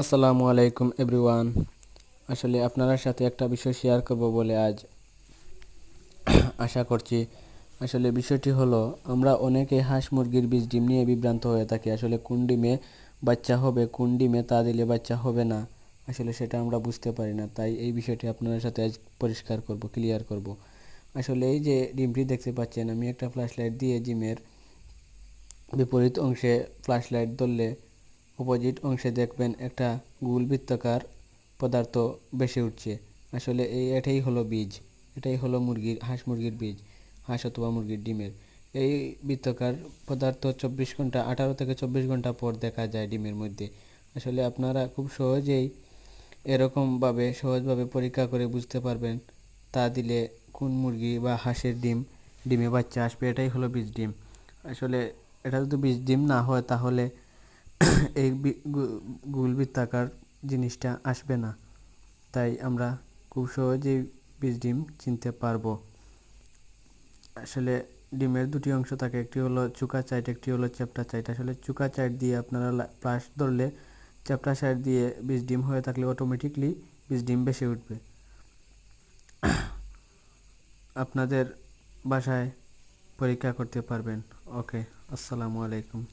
আসসালামু আলাইকুম এভরিওয়ান। আসলে আপনার সাথে একটা বিষয় শেয়ার করব বলে আজ আশা করছি। আসলে বিষয়টি হলো, আমরা অনেকে হাঁস মুরগির বীজ ডিম নিয়ে বিভ্রান্ত হয়ে থাকি। আসলে কোন ডিমে বাচ্চা হবে, কোন ডিমে তা দিলে বাচ্চা হবে না? আসলে সেটা আমরা বুঝতে পারি না, তাই এই বিষয়টি আপনার সাথে আজ পরিষ্কার করব ক্লিয়ার করব। আসলে এই যে ডিমটি দেখতে পাচ্ছেন, আমি একটা ফ্ল্যাশ লাইট দিয়ে জিমের বিপরীত অংশে ফ্ল্যাশ লাইট ধরলে অপোজিট অংশে দেখবেন একটা গোল বৃত্তাকার পদার্থ বেশি উঠছে। আসলে এই এটাই হলো বীজ। এটাই হলো মুরগির, হাঁস মুরগির বীজ, হাঁস অথবা মুরগির ডিমের। এই বৃত্তাকার পদার্থ চব্বিশ ঘণ্টা, আঠারো থেকে চব্বিশ ঘণ্টা পর দেখা যায় ডিমের মধ্যে। আসলে আপনারা খুব সহজেই এরকমভাবে, সহজভাবে পরীক্ষা করে বুঝতে পারবেন তা দিলে কোন মুরগি বা হাঁসের ডিম, ডিমে বাচ্চা আসবে, এটাই হলো বীজ ডিম। আসলে এটা যদি বীজ ডিম না হয় তাহলে এই বি- গু- গুলবৃত্তাকার জিনিসটা আসবে না। তাই আমরা খুব সহজেই বীজ ডিম চিনতে পারব। আসলে ডিমের দুটি অংশ থাকে, একটি হলো চুকা চাইট, একটি হলো চ্যাপ্টা চাইট। আসলে চুকা চাইট দিয়ে আপনারা প্লাস ধরলে চ্যাপটা সাইড দিয়ে বীজ ডিম হয়ে থাকলে অটোমেটিকলি বীজ ডিম বেশি উঠবে। আপনাদের বাসায় পরীক্ষা করতে পারবেন। ওকে, আসসালামু আলাইকুম।